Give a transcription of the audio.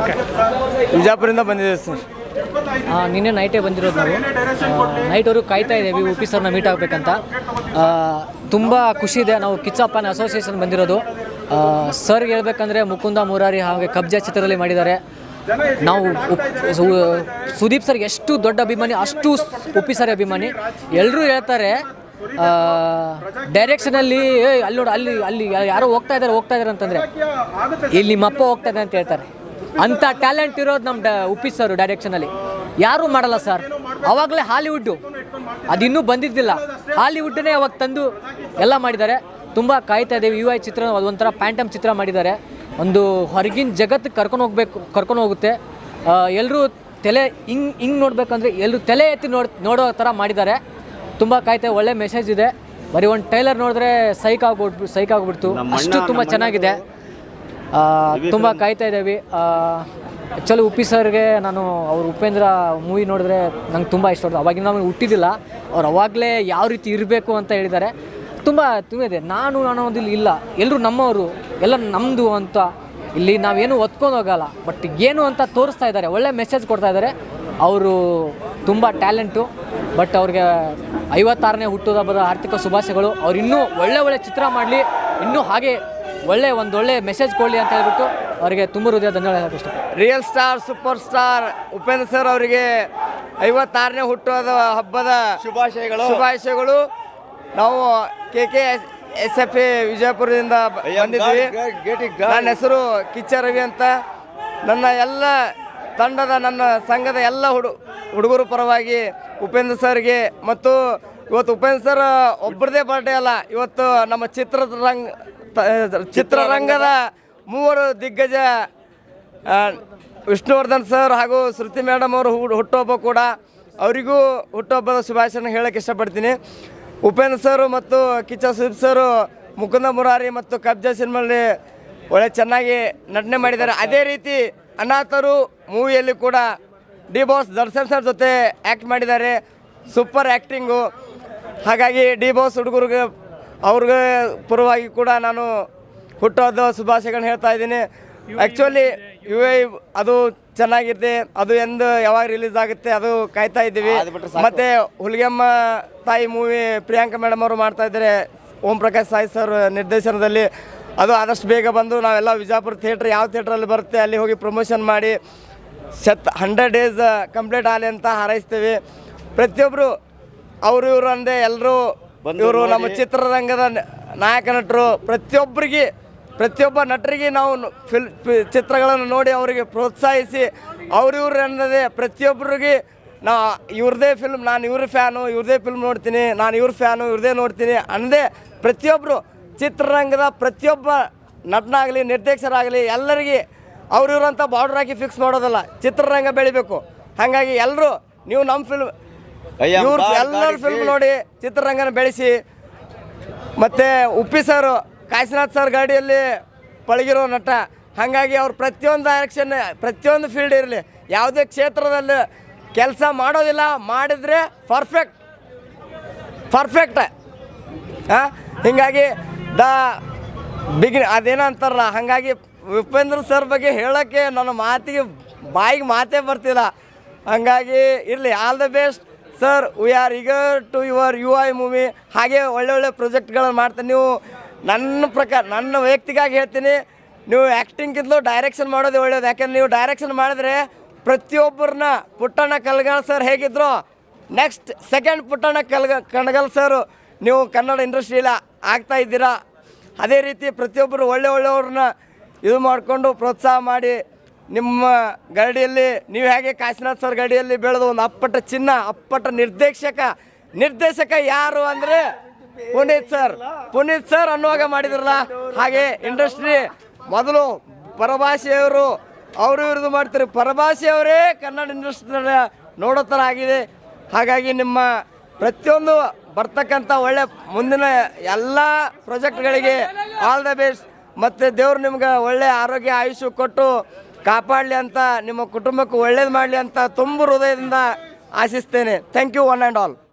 Okay ವಿಜಾಪುರದಿಂದ ಬಂದಿದೆ sir. ನಿನ್ನೆ ನೈಟೇ ಬಂದಿರೋದು ನಾವು. ನೈಟವರು ಕಾಯ್ತಾ ಇದ್ದೇವೆ ಉಪಿ ಸರ್ನ ಮೀಟ್ ಆಗಬೇಕಂತ. ತುಂಬ ಖುಷಿ ಇದೆ ನಾವು ಕಿಚ್ಚಪ್ಪನ ಅಸೋಸಿಯೇಷನ್ ಬಂದಿರೋದು. ಸರ್ ಸರ್ಗೆ ಹೇಳ್ಬೇಕಂದ್ರೆ ಮುಕುಂದ ಮುರಾರಿ ಹಾಗೆ ಕಬ್ಜಾ ಚಿತ್ರದಲ್ಲಿ ಮಾಡಿದ್ದಾರೆ. ನಾವು ಸುದೀಪ್ ಸರ್ ಎಷ್ಟು ದೊಡ್ಡ ಅಭಿಮಾನಿ ಅಷ್ಟು ಉಪ್ಪಿ ಸರ್ ಅಭಿಮಾನಿ. ಎಲ್ಲರೂ ಹೇಳ್ತಾರೆ ಡೈರೆಕ್ಷನಲ್ಲಿ ಅಲ್ಲಿ ನೋಡಿ ಅಲ್ಲಿ ಅಲ್ಲಿ ಯಾರೋ ಹೋಗ್ತಾ ಇದ್ದಾರೆ ಹೋಗ್ತಾ ಇದ್ದಾರೆ ಅಂತಂದರೆ ಇಲ್ಲಿ ನಿಮ್ಮಪ್ಪ ಹೋಗ್ತಾ ಇದೆ ಅಂತ ಹೇಳ್ತಾರೆ. ಅಂಥ ಟ್ಯಾಲೆಂಟ್ ಇರೋದು ನಮ್ಮ ಡ ಉಪ್ಪಿ ಸರ್ ಡೈರೆಕ್ಷನಲ್ಲಿ ಯಾರೂ ಮಾಡಲ್ಲ ಸರ್ ಅವಾಗಲೇ ಹಾಲಿವುಡ್ಡು ಅದಿನ್ನೂ ಬಂದಿದ್ದಿಲ್ಲ. ಹಾಲಿವುಡ್ಡನ್ನೇ ಅವಾಗ ತಂದು ಎಲ್ಲ ಮಾಡಿದ್ದಾರೆ. ತುಂಬ ಕಾಯ್ತಾ ಇದ್ದೇವೆ ಯು ಐ ಚಿತ್ರ ಅದೊಂಥರ ಪ್ಯಾಂಟಮ್ ಚಿತ್ರ ಮಾಡಿದ್ದಾರೆ. ಒಂದು ಹೊರಗಿನ ಜಗತ್ತಿಗೆ ಕರ್ಕೊಂಡು ಹೋಗ್ಬೇಕು ಕರ್ಕೊಂಡು ಹೋಗುತ್ತೆ. ಎಲ್ಲರೂ ತಲೆ ಹಿಂಗೆ ಹಿಂಗೆ ನೋಡಬೇಕಂದ್ರೆ ಎಲ್ಲರೂ ತಲೆ ಎತ್ತಿ ನೋಡ್ ನೋಡೋ ಥರ ಮಾಡಿದ್ದಾರೆ. ತುಂಬ ಕಾಯ್ತಾ ಒಳ್ಳೆ ಮೆಸೇಜ್ ಇದೆ. ಬರೀ ಒಂದು ಟೈಲರ್ ನೋಡಿದ್ರೆ ಸೈಕ್ ಆಗ್ಬಿಟ್ಟು ಸೈಕ್ ಆಗ್ಬಿಡ್ತು. ಅಷ್ಟು ತುಂಬ ಚೆನ್ನಾಗಿದೆ. ತುಂಬ ಕಾಯ್ತಾ ಇದ್ದೀವಿ. ಆ್ಯಕ್ಚುಲಿ ಉಪ್ಪಿ ಸರ್ಗೆ ನಾನು ಅವ್ರು ಉಪೇಂದ್ರ ಮೂವಿ ನೋಡಿದ್ರೆ ನಂಗೆ ತುಂಬ ಇಷ್ಟ ಆಯ್ತು ಅವಾಗಿನ ನಮಗೆ ಹುಟ್ಟಿದ್ದಿಲ್ಲ. ಅವ್ರು ಅವಾಗಲೇ ಯಾವ ರೀತಿ ಇರಬೇಕು ಅಂತ ಹೇಳಿದ್ದಾರೆ. ತುಂಬ ತುಂಬ ಇದೆ. ನಾನು ನಾನು ಇಲ್ಲಿ ಇಲ್ಲ. ಎಲ್ಲರೂ ನಮ್ಮವರು. ಎಲ್ಲ ನಮ್ಮದು ಅಂತ. ಇಲ್ಲಿ ನಾವೇನು ಒತ್ಕೊಂಡು ಹೋಗಲ್ಲ. ಬಟ್ ಏನು ಅಂತ ತೋರಿಸ್ತಾ ಇದ್ದಾರೆ. ಒಳ್ಳೆ ಮೆಸೇಜ್ ಕೊಡ್ತಾ ಇದ್ದಾರೆ. ಅವರು ತುಂಬ ಟ್ಯಾಲೆಂಟು ಬಟ್ ಅವ್ರಿಗೆ ಐವತ್ತಾರನೇ ಹುಟ್ಟುಹಬ್ಬದ ಆರ್ಥಿಕ ಶುಭಾಶಯಗಳು. ಅವ್ರು ಇನ್ನೂ ಒಳ್ಳೆ ಒಳ್ಳೆ ಚಿತ್ರ ಮಾಡಲಿ. ಇನ್ನೂ ಹಾಗೆ ಒಳ್ಳೆ ಒಂದು ಒಳ್ಳೆ ಮೆಸೇಜ್ ಕೊಡಲಿ ಅಂತ ಹೇಳ್ಬಿಟ್ಟು ಅವರಿಗೆ ತುಂಬ ಹೃದಯ ಧನ್ಯವಾದ ಹೇಳಕ್ಕೆ ಇಷ್ಟಪಡ್ತೀನಿ. Real star super star Upendra sir ಅವರಿಗೆ ಐವತ್ತಾರನೇ ಹುಟ್ಟುಹಬ್ಬದ ಹಬ್ಬದ ಶುಭಾಶಯಗಳು. ಶುಭಾಶಯಗಳು. ನಾವು K K S F A ವಿಜಯಪುರದಿಂದ ಬಂದಿದ್ದೀವಿ. ನನ್ನ ಹೆಸರು ಕಿಚ್ಚ ರವಿ ಅಂತ. ನನ್ನ ಎಲ್ಲ ತಂಡದ ನನ್ನ ಸಂಘದ ಎಲ್ಲ ಹುಡು ಹುಡುಗರು ಪರವಾಗಿ ಉಪೇಂದ್ರ ಸರ್ಗೆ ಮತ್ತು ಇವತ್ತು ಉಪೇಂದ್ರ ಸರ್ ಒಬ್ಬರದೇ ಬರ್ಡೇ ಅಲ್ಲ. ಇವತ್ತು ನಮ್ಮ ಚಿತ್ರರಂಗ ತ- ಚಿತ್ರರಂಗದ ಮೂವರು ದಿಗ್ಗಜ ವಿಷ್ಣುವರ್ಧನ್ ಸರ್ ಹಾಗೂ ಶ್ರುತಿ ಮೇಡಮ್ ಅವರು ಹುಟ್ಟು- ಹುಟ್ಟುಹಬ್ಬ ಕೂಡ. ಅವರಿಗೂ ಹುಟ್ಟುಹಬ್ಬದ ಶುಭಾಶಯನ ಹೇಳಕ್ಕೆ ಇಷ್ಟಪಡ್ತೀನಿ. ಉಪೇಂದ್ರ ಸರ್ ಮತ್ತು ಕಿಚ್ಚ ಸುದೀಪ್ ಸರ್, ಮುಕುಂದ ಮುರಾರಿ ಮತ್ತು ಕಬ್ಜಾ ಸಿನಿಮಾದಲ್ಲಿ ಒಳ್ಳೆ ಚೆನ್ನಾಗಿ ನಟನೆ ಮಾಡಿದ್ದಾರೆ. ಅದೇ ರೀತಿ ಅನಾಥರು ಮೂವಿಯಲ್ಲಿ ಕೂಡ ಡಿ ಬಾಸ್ ದರ್ಶನ್ ಸರ್ ಜೊತೆ ಆ್ಯಕ್ಟ್ ಮಾಡಿದ್ದಾರೆ. ಸೂಪರ್ ಆ್ಯಕ್ಟಿಂಗು ಹಾಗಾಗಿ ಡಿ ಬಾಸ್ ಹುಡುಗರಿಗೆ ಅವ್ರಿಗೆ ಪರವಾಗಿ ಕೂಡ ನಾನು ಹುಟ್ಟೋದ ಶುಭಾಶಯಗಳನ್ನ ಹೇಳ್ತಾ ಇದ್ದೀನಿ. ಆ್ಯಕ್ಚುಲಿ ಯು ಐ ಅದು ಚೆನ್ನಾಗಿದೆ. ಅದು ಎಂದು ಯಾವಾಗ ರಿಲೀಸ್ ಆಗುತ್ತೆ ಅದು ಕಾಯ್ತಾ ಇದ್ದೀವಿ. ಮತ್ತು ಹುಲಿಗೆಮ್ಮ ತಾಯಿ ಮೂವಿ ಪ್ರಿಯಾಂಕಾ ಮೇಡಮ್ ಅವರು ಮಾಡ್ತಾ ಇದ್ದಾರೆ. ಓಂ ಪ್ರಕಾಶ್ ಸಾಯಿ ಸರ್ ನಿರ್ದೇಶನದಲ್ಲಿ. ಅದು ಆದಷ್ಟು ಬೇಗ ಬಂದು ನಾವೆಲ್ಲ ವಿಜಾಪುರ ಥಿಯೇಟ್ರ್ ಯಾವ ಥಿಯೇಟ್ರಲ್ಲಿ ಬರುತ್ತೆ ಅಲ್ಲಿ ಹೋಗಿ ಪ್ರಮೋಷನ್ ಮಾಡಿ. ಶತ್ ಹಂಡ್ರೆಡ್ ಡೇಸ್ ಕಂಪ್ಲೀಟ್ ಆಗಲಿ ಅಂತ ಹಾರೈಸ್ತೀವಿ. ಪ್ರತಿಯೊಬ್ಬರು ಅವರು ಇವರು ಅಂದೆ ಎಲ್ಲರೂ ಇವರು ನಮ್ಮ ಚಿತ್ರರಂಗದ ನಾಯಕ ನಟರು. ಪ್ರತಿಯೊಬ್ಬರಿಗೆ ಪ್ರತಿಯೊಬ್ಬ ನಟರಿಗೆ ನಾವು ಫಿಲ್ ಚಿತ್ರಗಳನ್ನು ನೋಡಿ ಅವರಿಗೆ ಪ್ರೋತ್ಸಾಹಿಸಿ ಅವ್ರಿವ್ರು ಅನ್ನದೇ ಪ್ರತಿಯೊಬ್ಬರಿಗೆ ನಾ ಇವ್ರದೇ ಫಿಲ್ಮ್ ನಾನು ಇವ್ರ ಫ್ಯಾನು ಇವ್ರದೇ ಫಿಲ್ಮ್ ನೋಡ್ತೀನಿ ನಾನು ಇವ್ರ ಫ್ಯಾನು ಇವ್ರದೇ ನೋಡ್ತೀನಿ ಅನ್ನದೇ ಪ್ರತಿಯೊಬ್ಬರು ಚಿತ್ರರಂಗದ ಪ್ರತಿಯೊಬ್ಬ ನಟನಾಗಲಿ ನಿರ್ದೇಶಕರಾಗಲಿ ಎಲ್ಲರಿಗೆ ಅವ್ರಿವ್ರಂಥ ಬಾರ್ಡರ್ ಹಾಕಿ ಫಿಕ್ಸ್ ಮಾಡೋದಲ್ಲ. ಚಿತ್ರರಂಗ ಬೆಳಿಬೇಕು. ಹಾಗಾಗಿ ಎಲ್ಲರೂ ನೀವು ನಮ್ಮ ಫಿಲ್ಮ್ ಇವ್ರ ಎಲ್ಲರ ಫಿಲ್ಮ್ ನೋಡಿ ಚಿತ್ರರಂಗನ ಬೆಳೆಸಿ. ಮತ್ತು ಉಪ್ಪಿ ಸರ್ ಕಾಶಿನಾಥ್ ಸರ್ ಗಾಡಿಯಲ್ಲಿ ಪಳಗಿರೋ ನಟ. ಹಾಗಾಗಿ ಅವ್ರು ಪ್ರತಿಯೊಂದು ಡೈರೆಕ್ಷನ್ ಪ್ರತಿಯೊಂದು ಫೀಲ್ಡ್ ಇರಲಿ. ಯಾವುದೇ ಕ್ಷೇತ್ರದಲ್ಲಿ ಕೆಲಸ ಮಾಡೋದಿಲ್ಲ ಮಾಡಿದರೆ ಪರ್ಫೆಕ್ಟ್ ಪರ್ಫೆಕ್ಟ್ ಹಾಂ ಹೀಗಾಗಿ ದ ಬಿಗಿನ್ ಅದೇನೋ ಅಂತಾರಲ್ಲ ಹಾಗಾಗಿ ಉಪೇಂದ್ರ ಸರ್ ಬಗ್ಗೆ ಹೇಳೋಕ್ಕೆ ನನ್ನ ಮಾತಿಗೆ ಬಾಯಿಗೆ ಮಾತೇ ಬರ್ತಿಲ್ಲ. ಹಂಗಾಗಿ ಇರಲಿ all the best sir we are eager to your U I movie ಹಾಗೆ ಒಳ್ಳೆ ಒಳ್ಳೆ ಪ್ರಾಜೆಕ್ಟ್ಗಳನ್ನು ಮಾಡ್ತೀನಿ. ನೀವು ನನ್ನ ಪ್ರಕಾರ, ನನ್ನ ವೈಯಕ್ತಿಕವಾಗಿ ಹೇಳ್ತೀನಿ, ನೀವು ಆ್ಯಕ್ಟಿಂಗ್ಗಿಂತಲೂ ಡೈರೆಕ್ಷನ್ ಮಾಡೋದು ಒಳ್ಳೇದು. ಯಾಕಂದ್ರೆ ನೀವು ಡೈರೆಕ್ಷನ್ ಮಾಡಿದ್ರೆ ಪ್ರತಿಯೊಬ್ಬರನ್ನ ಪುಟ್ಟಣ್ಣ ಕಲ್ಗಾಳ್ ಸರ್ ಹೇಗಿದ್ರು ನೆಕ್ಸ್ಟ್ ಸೆಕೆಂಡ್ ಪುಟ್ಟಣ್ಣ ಕಲ್ಗ ಕಣಗಲ್ ಸರ್ ನೀವು ಕನ್ನಡ ಇಂಡಸ್ಟ್ರಿಯಲ್ಲಿ ಆಗ್ತಾ ಇದ್ದೀರಾ. ಅದೇ ರೀತಿ ಪ್ರತಿಯೊಬ್ಬರು ಒಳ್ಳೆ ಒಳ್ಳೆಯವ್ರನ್ನ ಇದು ಮಾಡಿಕೊಂಡು ಪ್ರೋತ್ಸಾಹ ಮಾಡಿ ನಿಮ್ಮ ಗರಡಿಯಲ್ಲಿ, ನೀವು ಹೇಗೆ ಕಾಶಿನಾಥ್ ಸರ್ ಗಡಿಯಲ್ಲಿ ಬೆಳೆದು ಒಂದು ಅಪ್ಪಟ ಚಿನ್ನ, ಅಪ್ಪಟ ನಿರ್ದೇಶಕ ನಿರ್ದೇಶಕ ಯಾರು ಅಂದರೆ ಪುನೀತ್ ಸರ್. ಪುನೀತ್ ಸರ್ ಅನ್ನುವಾಗ ಮಾಡಿದ್ರಲ್ಲ? ಹಾಗೆ ಇಂಡಸ್ಟ್ರಿ ಮೊದಲು ಪರಭಾಷೆಯವರು, ಅವರು ಇವ್ರದ್ದು ಮಾಡ್ತಾರೆ. ಪರಭಾಷೆಯವರೇ ಕನ್ನಡ ಇಂಡಸ್ಟ್ರಿ ನೋಡೋ ಥರ ಆಗಿದೆ ಹಾಗಾಗಿ ನಿಮ್ಮ ಪ್ರತಿಯೊಂದು ಬರ್ತಕ್ಕಂಥ ಒಳ್ಳೆ ಮುಂದಿನ ಎಲ್ಲ ಪ್ರಾಜೆಕ್ಟ್ಗಳಿಗೆ ಆಲ್ ದ ಬೆಸ್ಟ್ ಮತ್ತು ದೇವ್ರು ನಿಮ್ಗೆ ಒಳ್ಳೆ ಆರೋಗ್ಯ, ಆಯುಷ್ಯ ಕೊಟ್ಟು ಕಾಪಾಡಲಿ ಅಂತ, ನಿಮ್ಮ ಕುಟುಂಬಕ್ಕೆ ಒಳ್ಳೇದು ಮಾಡಲಿ ಅಂತ ತುಂಬ ಹೃದಯದಿಂದ ಆಶಿಸ್ತೇನೆ. Thank you one and all